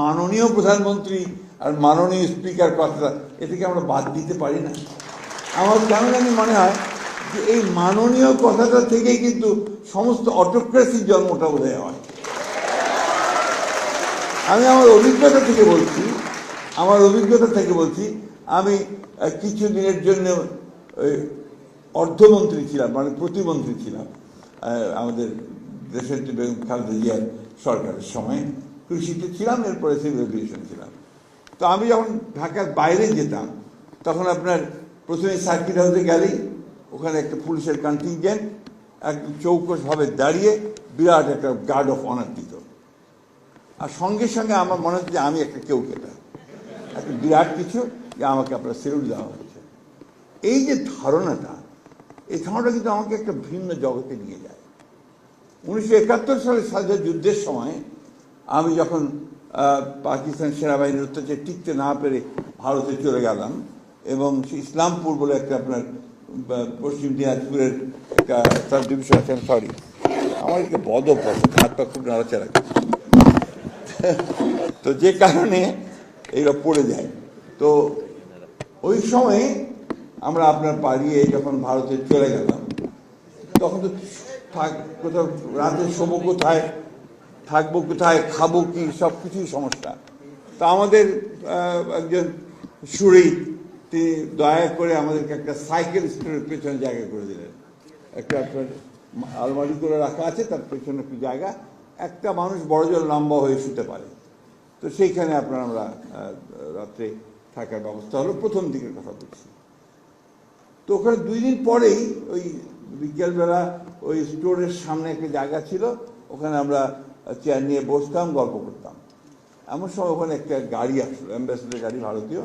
মাননীয় প্রধানমন্ত্রী আর মাননীয় স্পিকার কথাটা এ থেকে আমরা বাদ দিতে পারি না। আমার কেন জানি মনে হয় যে এই মাননীয় কথাটা থেকেই কিন্তু সমস্ত অটোক্রেসির জন্মটা বোধহয় হয়। আমি আমার অভিজ্ঞতা থেকে বলছি, আমার অভিজ্ঞতা থেকে বলছি, আমি কিছু দিনের জন্য অর্থমন্ত্রী ছিলাম মানে প্রতিমন্ত্রী ছিলাম আমাদের দেশের বেগম খালেদা জিয়ার সরকারের সময়। কৃষিতে ছিলাম, এরপরে সিভিল এভিয়েশন ছিলাম। তো আমি যখন ঢাকার বাইরে যেতাম, তখন আপনার প্রথমে সার্কিট হাউসে গেলেই ওখানে একটা পুলিশের কন্টিনজেন্ট একদম চৌকসভাবে দাঁড়িয়ে বিরাট একটা গার্ড অফ অনার দিত। আর সঙ্গে সঙ্গে আমার মনে হচ্ছে যে আমি একটা কেউ কেটা একটা বিরাট কিছু যে আমাকে আপনার সেলুট দেওয়া হচ্ছে। এই যে ধারণাটা, এই ধারণাটা কিন্তু আমাকে একটা ভিন্ন জগতে নিয়ে যায়। উনিশশো একাত্তর সালে স্বাধীনতা যুদ্ধের সময় আমি যখন পাকিস্তান সেনাবাহিনীর অত্যাচার টিকতে না পেরে ভারতে চলে গেলাম এবং ইসলামপুর বলে একটা আপনার পশ্চিম দিনাজপুরের একটা সাব ডিভিশন আছে সরি আমার একটা বদ অভ্যাস হাত পা খুব নাড়াচাড়া। তো যে কারণে এগুলো পড়ে যায় তো ওই সময়ে আমরা আপনার পালিয়ে যখন ভারতে চলে গেলাম, তখন তো থাক, কোথাও রাতে শোবো কোথায় থাকব কোথায়, খাব কি সব কিছুই সমস্যা। তা আমাদের একজন সুরি, তিনি দয়া করে আমাদেরকে একটা সাইকেল স্টোরের পেছনে জায়গা করে দিলেন। একটা আপনার আলমারি করে রাখা আছে, তার পেছনে একটু জায়গা। একটা মানুষ বড় জল লম্বা হয়ে শুতে পারে। তো সেইখানে আপনার আমরা রাত্রে থাকার ব্যবস্থা হলো। প্রথম দিকের কথা বলছি। তো ওখানে দুই দিন পরেই ওই বিকেলবেলা ওই স্টোরের সামনে একটা জায়গা ছিল। ওখানে আমরা চেয়ার নিয়ে বসতাম, গল্প করতাম। এমন সময় ওখানে একটা গাড়ি আসলো অ্যাম্বাসেডার গাড়ি, ভারতীয়।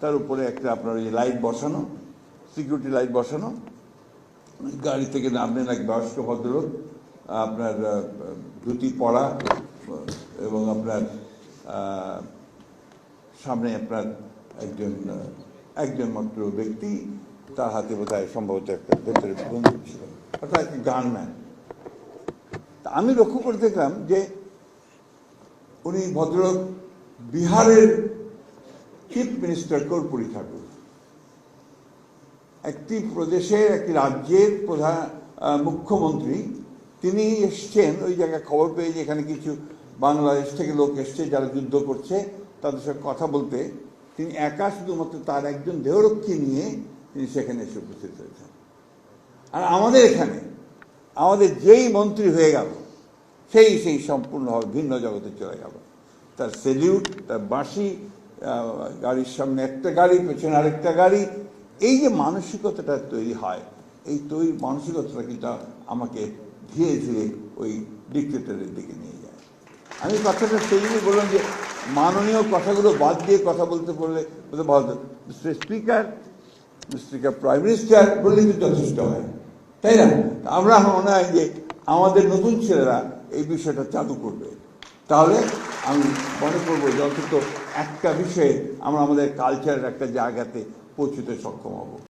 তার উপরে একটা আপনার ওই লাইট বসানো সিকিউরিটি লাইট বসানো। গাড়ি থেকে নামলেন এক বয়স্ক ভদ্রলোক, আপনার ধুতি, পরা, এবং আপনার সামনে আপনার একজন একজন মাত্র ব্যক্তি। তার হাতে বোধহয় সম্ভবত একটা ভেতরে বন্ধু ছিল, অর্থাৎ গানম্যান। তা আমি লক্ষ্য করে দেখলাম যে উনি ভদ্রলোক বিহারের চিফ মিনিস্টার কর্পূরী ঠাকুর। একটি প্রদেশের, একটি রাজ্যের প্রধান মুখ্যমন্ত্রী। তিনি এসছেন, ওই জায়গায় খবর পেয়ে যে এখানে কিছু বাংলাদেশ থেকে লোক এসছে যারা যুদ্ধ করছে, তাদের সঙ্গে কথা বলতে। তিনি একা শুধুমাত্র তার একজন দেহরক্ষী নিয়ে তিনি সেখানে এসে উপস্থিত হয়েছেন। আর আমাদের এখানে আমাদের যেই মন্ত্রী হয়ে গেল, সেই সেই সম্পূর্ণভাবে ভিন্ন জগতে চলে গেল। তার সেলিউট তার বাঁশি গাড়ির সামনে একটা গাড়ি, পেছনে আরেকটা গাড়ি, এই যে মানসিকতাটা তৈরি হয়, এই তৈরি মানসিকতাটা কিন্তু আমাকে ধীরে ধীরে ওই ডিক্টেটরের দিকে নিয়ে যায়। আমি কথাটা সেই বললাম যে, মাননীয় কথাগুলো বাদ দিয়ে কথা বলতে বললে বলতে ভালো স্পিকার মিস্টার প্রাইম মিনিস্টার বললে কিন্তু যথেষ্ট হয়। তাই না? আমরা মনে হয় যে আমাদের নতুন ছেলেরা এই বিষয়টা চালু করবে। তাহলে আমি মনে করব যে অন্তত একটা বিষয়ে আমরা আমাদের কালচারের একটা জায়গাতে পৌঁছতে সক্ষম হব।